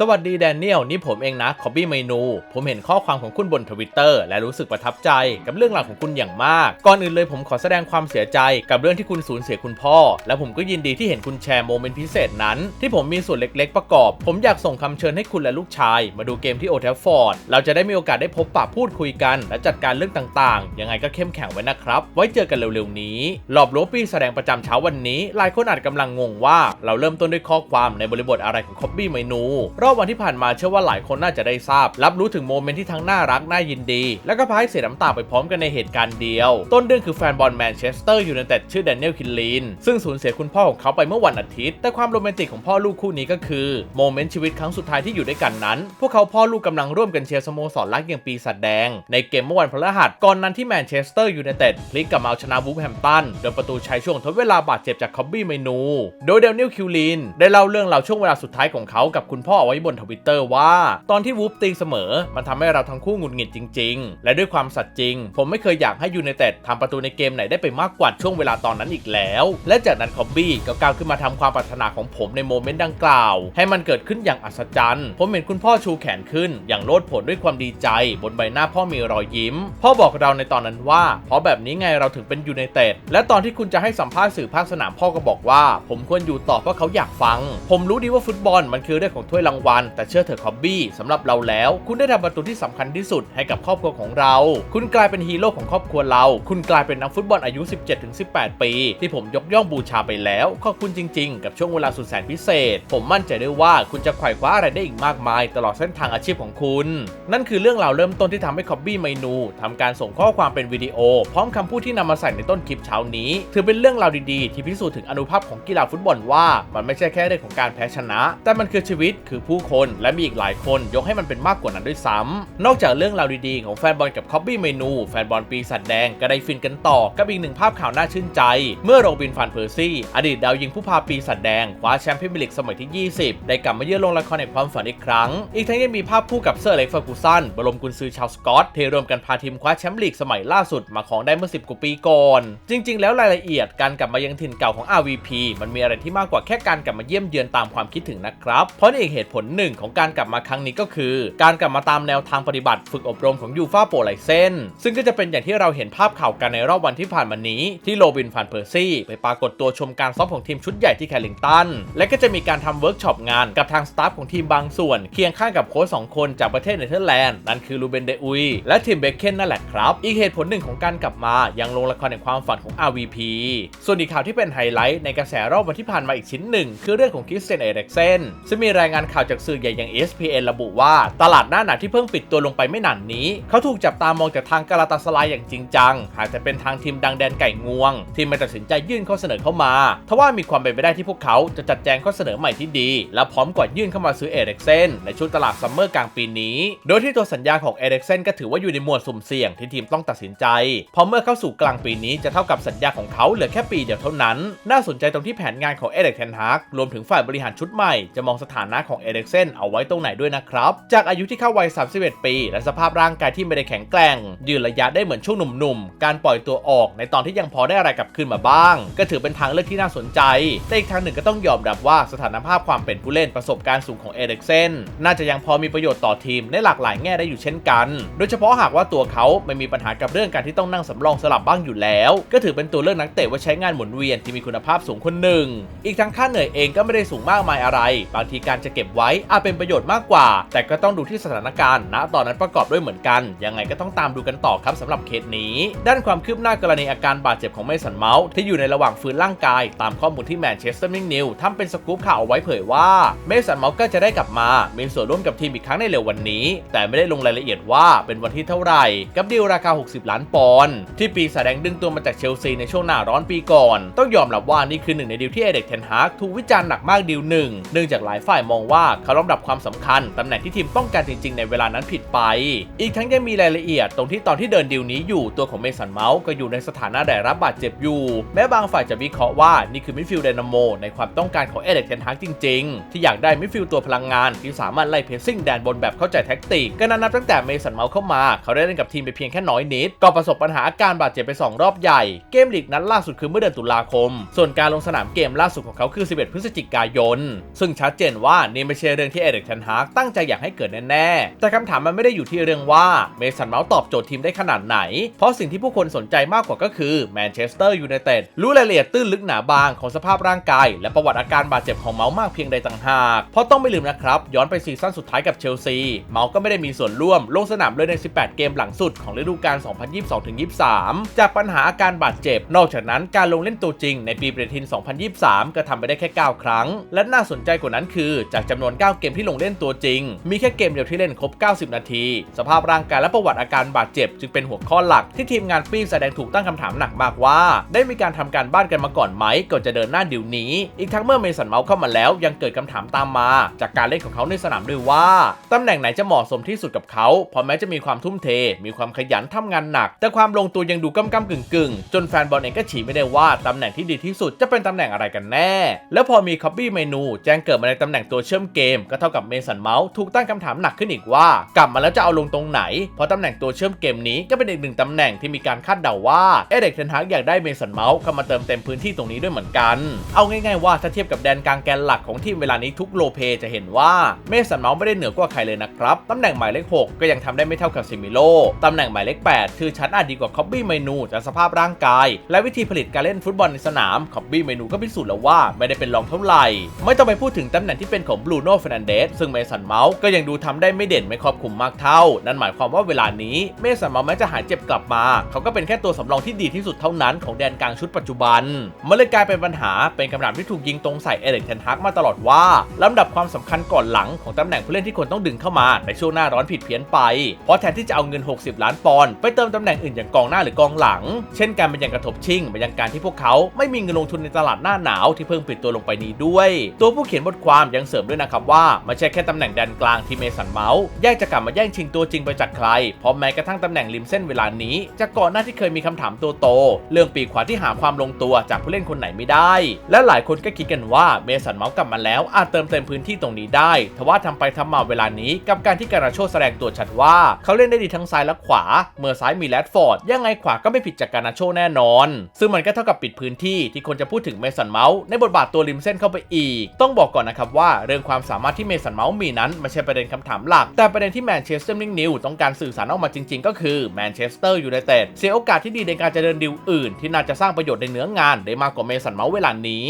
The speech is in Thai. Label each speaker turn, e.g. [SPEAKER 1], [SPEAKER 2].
[SPEAKER 1] สวัสดีแดเนียลนี่ผมเองนะคอบบี้เมนู ผมเห็นข้อความของคุณบนทวิตเตอร์และรู้สึกประทับใจกับเรื่องราวของคุณอย่างมาก ก่อนอื่นเลยผมขอแสดงความเสียใจกับเรื่องที่คุณสูญเสียคุณพ่อ และผมก็ยินดีที่เห็นคุณแชร์โมเมนต์พิเศษนั้น ที่ผมมีส่วนเล็กๆประกอบ ผมอยากส่งคำเชิญให้คุณและลูกชาย มาดูเกมที่โอเทลฟอร์ดเราจะได้มีโอกาสได้พบปะพูดคุยกัน และจัดการเรื่องต่างๆยังไงก็เข้มแข็งไว้นะครับ ไว้เจอกันเร็วๆนี้หลอบโลปี้แสดงประจำเช้าวันนี้หลายคนอาจกำลังงงว่า เราเริ่มต้นด้วยข้อความในบริบทอะไรของคอบบี้เมนูรอบวันที่ผ่านมาเชื่อว่าหลายคนน่าจะได้ทราบ รับรู้ถึงโมเมนต์ที่ทั้งน่ารักน่ายินดี และก็พาให้เสียน้ำตาไปพร้อมกันในเหตุการณ์เดียว ต้นเรื่องคือแฟนบอลแมนเชสเตอร์ยูไนเต็ดชื่อแดเนียลคินลีนซึ่งสูญเสียคุณพ่อของเขาไปเมื่อวันอาทิตย์ แต่ความโรแมนติกของพ่อลูกคู่นี้ก็คือโมเมนต์ชีวิตครั้งสุดท้ายที่อยู่ด้วยกันนั้น พวกเขาพ่อลูกกำลังร่วมกันเชียร์สโมสรลักอย่างปีศาจแดง ในเกมเมื่อวันพฤหัสก่อนนั้นที่แมนเชสเตอร์ยูไนเต็ดพลิกกลับมาเอาชนะวูฟแฮมป์ตันโดยประตูชัยช่วงทดเวลาบาดเจ็บจากคอบบี้เมนู โดยเดนิลคิวลีนได้เล่าเรื่องราวช่วงเวลาสุดท้ายของเขากับคุณพ่อเอาไว้บนทวิตเตอร์ว่า ตอนที่วูฟตีเสมอ มันทำให้เราทั้งคู่หงุดหงิดจริง ๆ และด้วยความสัตย์จริง ผมไม่เคยอยากให้ยูไนเต็ดทำประตูในเกมไหนได้ไปมากกว่าช่วงเวลาตอนนั้นอีกแล้ว และจากนั้นคอบบี้ก็ก้าวขึ้นมาทำความปรารถนาของผมในโมเมนต์ดังกล่าว ให้มันเกิดขึ้นอย่างอัศจรรย์ ผมเห็นคุณพ่อชูแขนขึ้น อย่างโลดโผนด้วยความดีใจ บนใบหน้าพ่อมีรอยยิ้ม พ่อบอกเราในตอนนั้นว่า เพราะแบบนี้ไงเราถึงเป็นยูไนเต็ดและตอนที่คุณจะให้สัมภาษณ์สื่อภาคสนามพ่อก็บอกว่า ผมควรอยู่ต่อเพราะเขาอยากฟัง ผมรู้ดีว่าฟุตบอลมันคือเรื่องของถ้วยรางวัลแต่เชื่อเถอะคอบบี้สำหรับเราแล้ว คุณได้ทำประตูที่สำคัญที่สุดให้กับครอบครัวของเรา คุณกลายเป็นฮีโร่ของครอบครัวเรา คุณกลายเป็นนักฟุตบอลอายุ 17-18 ปี ที่ผมยกย่องบูชาไปแล้ว ขอบคุณจริง ๆ กับช่วงเวลาสุดแสนพิเศษ ผมมั่นใจได้ว่าคุณจะไขว่คว้าอะไรได้อีกมากมาย ตลอดเส้นทางอาชีพของคุณ นั่นคือเรื่องราวเริ่มต้นที่ทำให้คอบบี้เมนูทำการส่งข้อความเป็นวิดีโอ พร้อมคำพูดที่นำมาใส่ในต้นคลิปเช้านี้ ถือเป็นเรื่องราวดีๆ ที่พิสูจน์ถึงอนุภาพของกีฬาฟุตบอลว่า มันไม่ใช่แค่เรื่องของการแพ้ชนะ แต่มันคือชีวิตคือผู้คน และมีอีกหลายคนยกให้มันเป็นมากกว่านั้นด้วยซ้ำนอกจากเรื่องราวดีๆ ของแฟนบอลกับคอบบี้เมนู แฟนบอลปีศาจแดงก็ได้ฟินกันต่อกับอีกหนึ่งภาพข่าวน่าชื่นใจ เมื่อโรบินฟานเพอร์ซี่ อดีตดาวยิงผู้พาปีศาจแดงคว้าแชมป์พรีเมียร์ลีกสมัยที่ 20 ได้กลับมาเยือนโรงละครในความฝันอีกครั้ง อีกทั้งยังมีภาพคู่กับเซอร์เล็กฟอร์กูสันบรมกุนซือชาวสกอตที่รวมกันพาทีมคว้าแชมป์ลีกสมัยล่าสุดมาของได้เมื่อ 10 กว่าปีก่อน จริง ๆ แล้วรายละเอียดการกลับมายังถิ่นเก่าของ RVP มันมีอะไรที่มากกว่าแค่การกลับมาเยี่ยมเยือนตามความคิดถึงนะครับ เพราะนี่อีกเหตุผลหนึ่งของการกลับมาครั้งนี้ก็คือ การกลับมาตามแนวทางปฏิบัติฝึกอบรมของยูฟาโปรไลเซนซึ่งก็จะเป็นอย่างที่เราเห็นภาพข่าวกันในรอบวันที่ผ่านมานี้ ที่โรบินฟานเพอร์ซี่ไปปรากฏตัวชมการซ้อมของทีมชุดใหญ่ที่แคลิงตัน และก็จะมีการทำเวิร์กช็อปงานกับทางสตาฟของทีมบางส่วน เคียงข้างกับโค้ชสองคนจากประเทศเนเธอร์แลนด์นั่นคือลูเบนเดอุยและทีมเบคเคนนั่นแหละครับ อีกเหตุผลหนึ่งของการกลับมายังลงละครในความฝันของ RVP ส่วนอีกข่าวที่เป็นไฮไลท์ในกระแสรอบวันที่ผ่านมาอีกชิ้นหนึ่งคือเรื่องของคริสเตียนเอริกเซนซึ่งมีรายงานข่าวจากสื่อใหญ่อย่าง ESPN ระบุว่า ตลาดหน้าหนาที่เพิ่งปิดตัวลงไปไม่นานนี้ เขาถูกจับตามองจากทางกาลาตาสลายอย่างจริงจัง หากจะเป็นทางทีมดังแดนไก่งวง ที่ไมาตัดสินใจยื่นข้อเสนอเข้ามาทว่ามีความเป็นไปได้ที่พวกเขาจะจัดแจงข้อเสนอใหม่ที่ดี และพร้อมกว่ายื่นเข้ามาซื้อเอริกเซนในช่วงตลาดซัมเมอร์กลางปีนี้ โดยที่ตัวสัญญาของเอริกเซนก็ถือว่าอยู่ในหมวดสุ่มเสี่ยงที่ทีมต้องตัดสินใจ เพราะเมื่อเข้าสู่กลางปีนี้จะเท่ากับสัญญาของเขาเหลือแค่ปีเดียวเท่านั้น น่าสนใจตรงที่แผนงานของเอริกเทนฮากรวมถึงฝ่ายบริหารชุดใหม่จะมองสถานะของเอริกเซนเอาไว้ตรงไหนด้วยนะครับ จากอายุที่เข้าวัย 31 ปี และสภาพร่างกายที่ไม่ได้แข็งแกร่ง ยืนระยะได้เหมือนช่วงหนุ่มๆ การปล่อยตัวออกในตอนที่ยังพอได้อะไรกลับคืนมาบ้าง ก็ถือเป็นทางเลือกที่น่าสนใจ แต่อีกทางหนึ่งก็ต้องยอมรับว่าสถานภาพความเป็นผู้เล่นประสบการณ์สูงของเอริกเซนน่าจะยังพอมีประโยชน์ต่อทีมในหลากหลายแง่ได้อยู่เช่นกัน โดยเฉพาะหากว่าตัวเขาไม่มีปัญหากับเรื่องการที่ต้องนั่งสำรองสลับบ้างอยู่แล้ว ก็ถือเป็นตัวเลือกนักเตะว่าใช้งานหมุนเวียนที่มีคุณภาพสูงคนหนึ่ง อีกทั้งค่าเหนื่อยเองก็ไม่ได้สูงมากมายอะไร บางทีการจะเก็บไว้อาจเป็นประโยชน์มากกว่า แต่ก็ต้องดูที่สถานการณ์ณตอนนั้นประกอบด้วยเหมือนกัน ยังไงก็ต้องตามดูกันต่อครับสำหรับเคสนี้ ด้านความคืบหน้ากรณีอาการบาดเจ็บของเมสันเมาส์ที่อยู่ในระหว่างฟื้นร่างกาย ตามข้อมูลที่แมนเชสเตอร์มิงนิวทำเป็นสกู๊ปข่าวเอาไว้เผยว่าเมสันเมาส์ก็จะได้กลับมามีส่วนร่วมกับทีมอีกครั้งในเร็ววันนี้ แต่ไม่ได้ลงรายละเอียดว่าเป็นวันที่เท่าไหร่กับดีลราคา 60 ล้านปอนด์ที่ปีศาจแดงดึงตัวมาจากเชลซีในช่วงหน้าร้อนปีก่อน ต้องยอมรับว่านี่คือหนึ่งในดีลที่เอเด็กเทนฮากถูกวิจารณ์หนักมากดีลหนึ่งเนื่องจากหลายฝ่ายมองว่าเขาลำดับความสำคัญตำแหน่งที่ทีมต้องการจริงๆ ในเวลานั้นผิดไป อีกทั้งยังมีรายละเอียดตรงที่ตอนที่เดินดีลนี้อยู่ตัวของเมสันเมาส์ก็อยู่ในสถานะได้รับบาดเจ็บอยู่ แม้บางฝ่ายจะวิเคราะห์ว่านี่คือมิดฟิลด์ไดนาโมในความต้องการของเอเด็กเทนฮากจริง ๆ ที่อยากได้มิดฟิลด์ตัวพลังงานที่สามารถไล่เพสซิ่งแดนบนแบบเข้าใจแท็กติกก็นับตั้งแต่เมสันเมาส์เข้ามาเขาได้เล่นกับทีมไปเพียงแค่น้อยนิดก็ประสบปัญหาอาการบาดเจ็บไป 2 รอบใหญ่ เกมลีกนัดล่าสุดคือเมื่อเดือนตุลาคม ส่วนการลงสนามเกมล่าสุดของเขาคือ 11 พฤศจิกายน ซึ่งชัดเจนว่านี่ไม่ใช่ช่เรื่องที่เอริกเทนฮากตั้งใจอยากให้เกิดแน่ๆ แต่คำถามมันไม่ได้อยู่ที่เรื่องว่าเมสันเมาส์ตอบโจทย์ทีมได้ขนาดไหน เพราะสิ่งที่ผู้คนสนใจมากกว่าก็คือแมนเชสเตอร์ยูไนเต็ดรู้รายละเอียดตื้นลึกหนาบางของสภาพร่างกาย และประวัติอาการบาดเจ็บของเมาส์มากเพียงใดต่างหาก เพราะต้องไม่ลืมนะครับย้อนไปซีซั่นสุดท้ายกับเชลซีเมาส์ก็ไม่ได้มีส่วนร่วมลงสนามเลยใน 18 เกมหลังสุดของฤดูกาล 2022-23 จากปัญหาอาการบาดเจ็บ นอกจากนั้นการลงเล่นตัวจริงในปีปฏิทิน 2023 ก็ทำไปได้แค่ 9 ครั้ง และน่าสนใจกว่านั้นคือจากจำนวน9 เกมที่ลงเล่นตัวจริง มีแค่เกมเดียวที่เล่นครบ 90 นาที สภาพร่างกายและประวัติอาการบาดเจ็บ จึงเป็นหัวข้อหลักที่ทีมงานปีแสดงถูกตั้งคำถามหนักมากว่า ได้มีการทำการบ้านกันมาก่อนไหมก่อนจะเดินหน้าดิวนี้ อีกทั้งเมื่อเมสันเมาส์เข้ามาแล้ว ยังเกิดคำถามตามมา จากการเล่นของเขาในสนามด้วยว่าตำแหน่งไหนจะเหมาะสมที่สุดกับเขาเพราะแม้จะมีความทุ่มเท มีความขยันทำงานหนัก แต่ความลงตัวยังดูก้ำก้ำกึ่งกึ่งจนแฟนบอลเองก็ฉีไม่ได้ว่าตำแหน่งที่ดีที่สุดจะเป็นตำแหน่งอะไรกันแน่ แล้วพอมีคับบี้เมนู แจ้งเกิดมาในตำแหน่งตัวเชื่อมเกมก็เท่ากับเมสันเมาส์ถูกตั้งคำถามหนักขึ้นอีกว่า กลับมาแล้วจะเอาลงตรงไหน เพราะตำแหน่งตัวเชื่อมเกมนี้ก็เป็นอีกหนึ่งตำแหน่งที่มีการคาดเดาว่าเอเด็กเทนฮากอยากได้เมสันเมาส์เข้ามาเติมเต็มพื้นที่ตรงนี้ด้วยเหมือนกัน เอาง่ายๆว่าถ้าเทียบกับแดนกลางแกนหลักของทีมเวลานี้ทุกโลเปจะเห็นว่าเมสันเมาส์ไม่ได้เหนือกว่าใครเลยนะครับตำแหน่งหมายเลข 6 ก็ยังทำได้ไม่เท่ากับซิมิโลตำแหน่งหมายเลข 8 คือชั้นอาจดีกว่าคอบบี้เมนูจากสภาพร่างกาย และวิธีผลิตการเล่นฟุตบอลในสนามคอบบี้เมนูก็พิสูจน์แล้วว่าไม่ได้เป็นรองเท่าไหร่ไม่ต้องไปพูดถึงตำแหน่งที่เป็นของบรูโน่เฟรนันเดสซึ่งเมสันเมาส์ก็ยังดูทำได้ไม่เด่นไม่ครอบคลุมมากเท่า นั่นหมายความว่าเวลานี้เมสันเมาส์แม้จะหายเจ็บกลับมา เขาก็เป็นแค่ตัวสำรองที่ดีที่สุดเท่านั้นของแดนกลางชุดปัจจุบันมันเลยกลายเป็นปัญหาเป็นคำถามที่ถูกยิงตรงใส่เอริกเทนฮากมาตลอดว่าลำดับความสำคัญก่อนหลังของตำแหน่งผู้เล่นที่ควรต้องดึงเข้ามาในช่วงหน้าร้อนผิดเพี้ยนไป เพราะแทนที่จะเอาเงิน 60 ล้านปอนด์ไปเติมตำแหน่งอื่นอย่างกองหน้าหรือกองหลัง เช่นการเป็นอย่างกระทบชิ่งไปยังการที่พวกเขาไม่มีเงินลงทุนในตลาดหน้าหนาวที่เพิ่งปิดตัวลงไปนี้ด้วย ตัวผู้เขียนบทความยังเสริมด้วยนะครับว่าไม่ใช่แค่ตำแหน่งแดนกลางที่เมสันเมาส์แยกจะกลับมาแย่งชิงตัวจริงไปจากใคร เพราะแม้กระทั่งตำแหน่งริมเส้นเวลานี้จากก่อนหน้าที่เคยมีคำถามตัวโต เรื่องปีกขวาที่หาความลงตัวจากผู้เล่นคนไหนไม่ได้ และหลายคนก็คิดกันว่าเมสันเมาส์กลับมาแล้วอาจเติมเต็มพื้นที่ตรงนี้ได้ทว่าทำไปทำมาเวลานี้กับการที่การาโชแสดงตัวชัดว่า เขาเล่นได้ดีทั้งซ้ายและขวา เมื่อซ้ายมีแรดฟอร์ดยังไงขวาก็ไม่ผิดจากการาโชแน่นอน ซึ่งมันก็เท่ากับปิดพื้นที่ที่คนจะพูดถึงเมสันเมาส์ในบทบาทตัวริมเส้นเข้าไปอีก ต้องบอกก่อนนะครับว่าเรื่องความสามารถที่เมสันเมาส์มีนั้นไม่ใช่ประเด็นคำถามหลัก แต่ประเด็นที่แมนเชสเตอร์นิงนิวต้องการสื่อสารออกมาจริงๆ ก็คือแมนเชสเตอร์ยูไนเต็ดเสียโอกาสที่ดีในการจะเดินดิวอื่น ที่น่าจะสร้างประโยชน์ในเนื้องานได้มากกว่าเมสันเมาส์เวลานี้